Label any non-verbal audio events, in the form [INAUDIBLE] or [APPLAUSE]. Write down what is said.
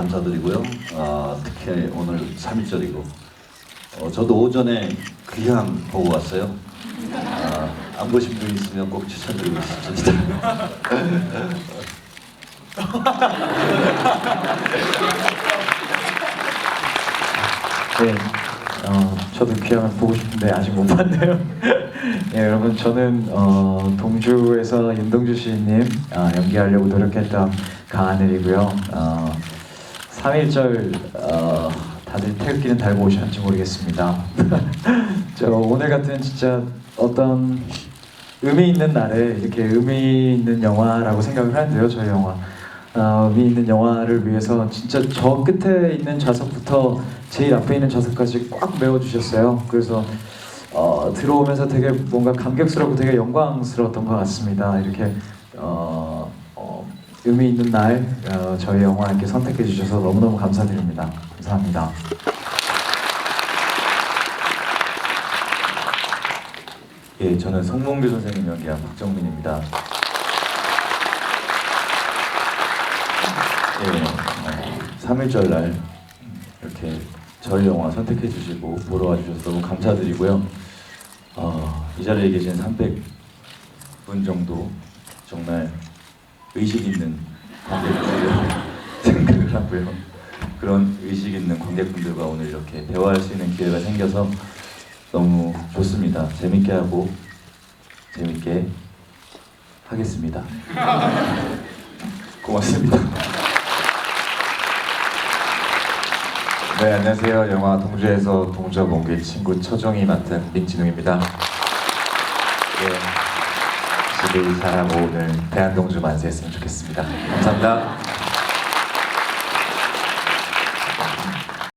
감사드리고요. 아, 특히 오늘 3일절이고 어, 저도 오전에 귀향 보고 왔어요. 아, 안 보신 분 있으면 꼭 추천드리고 싶습니다. [LAUGHS] 네, 어, 저도 귀향을 보고 싶은데 아직 못 봤네요. [LAUGHS] 예, 여러분 저는 어, 동주에서 윤동주 시인님 아, 연기하려고 노력했던 강하늘이고요. 어, 3일절 어, 다들 태극기는 달고 오셨는지 모르겠습니다. [LAUGHS] 저 오늘 같은 진짜 어떤 의미 있는 날에 이렇게 의미 있는 영화라고 생각을 하는데요, 저희 영화. 어, 의미 있는 영화를 위해서 진짜 저 끝에 있는 좌석부터 제일 앞에 있는 좌석까지 꽉 메워주셨어요. 그래서 어, 들어오면서 되게 뭔가 감격스럽고 되게 영광스러웠던 것 같습니다. 이렇게 어, 어, 의미 있는 날 어, 저희 영화 이렇게 선택해 주셔서 너무너무 감사드립니다. 감사합니다. 예, 저는 송몽규 선생님 연기한 박정민입니다. 예, 3일절 날 이렇게 저희 영화 선택해 주시고 보러 와주셔서 너무 감사드리고요. 어, 이 자리에 계신 300분 정도 정말 의식 있는 관객분들이라고 [LAUGHS] 생각을 하고요. 그런 의식 있는 관객분들과 오늘 이렇게 대화할 수 있는 기회가 생겨서 너무 좋습니다. 재밌게 하고 재밌게 하겠습니다. [LAUGHS] 고맙습니다. 네, 안녕하세요. 영화 동주에서 동주와 몽규의 친구 처정이 맡은 민진웅입니다. 예, 집이 잘하고 오늘 대한동주 만세했으면 좋겠습니다. 감사합니다.